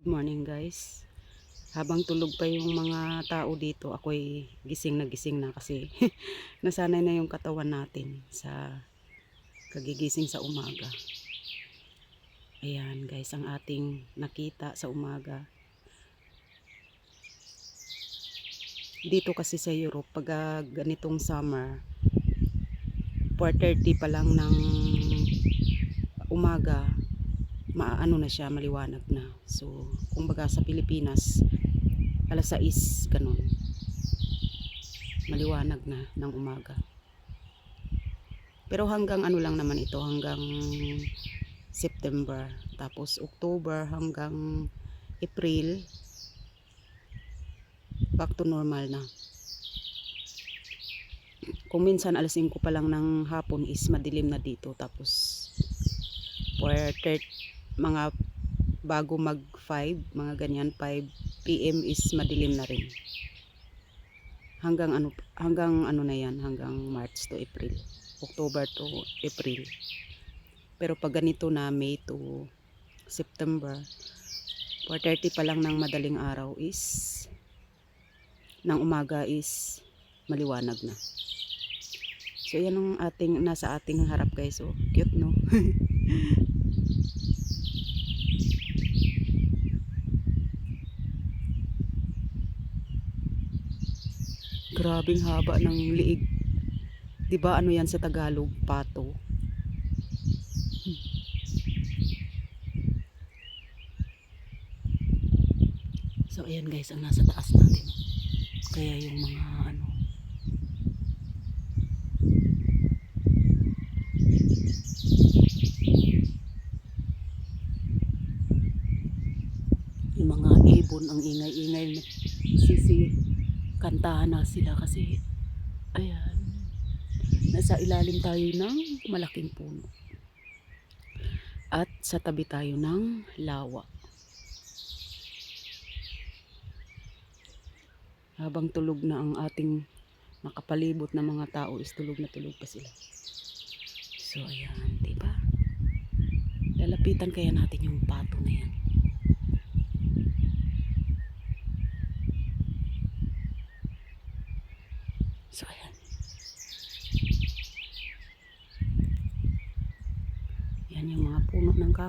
Good morning guys. Habang tulog pa yung mga tao dito, ako'y gising na gising na kasi nasanay na yung katawan natin sa kagigising sa umaga. Ayan guys, ang ating nakita sa umaga. Dito kasi sa Europe, pag ah, ganitong summer, 4.30 pa lang ng umaga, maano na siya, maliwanag na. So, kung baga sa Pilipinas, alas 6, ganun. Maliwanag na ng umaga. Pero hanggang ano lang naman ito, hanggang September. Tapos October hanggang April, back to normal na. Kung minsan alas 5 pa lang ng hapon is madilim na dito. Tapos for 30, mga bago mag 5, mga ganyan 5 PM is madilim na rin. Hanggang ano hanggang ano na 'yan, hanggang March to April. October to April. Pero pag ganito na May to September, 4:30 pa lang ng madaling araw is ng umaga is maliwanag na. So yan ang ating nasa ating harap guys. Oh, cute no. Grabing haba ng liig. 'Di ba ano 'yan sa Tagalog? Pato. So ayan guys, ang nasa taas natin. Kaya yung mga ano yung mga ibon ang ingay-ingay kantahan na sila kasi ayan nasa ilalim tayo ng malaking puno. At sa tabi tayo ng lawa. Habang tulog na ang ating nakapalibot na mga tao is tulog na tulog pa sila. So ayan diba lalapitan kaya natin yung pato na yan So, ayan. Yan yung mga puno ng kahoy.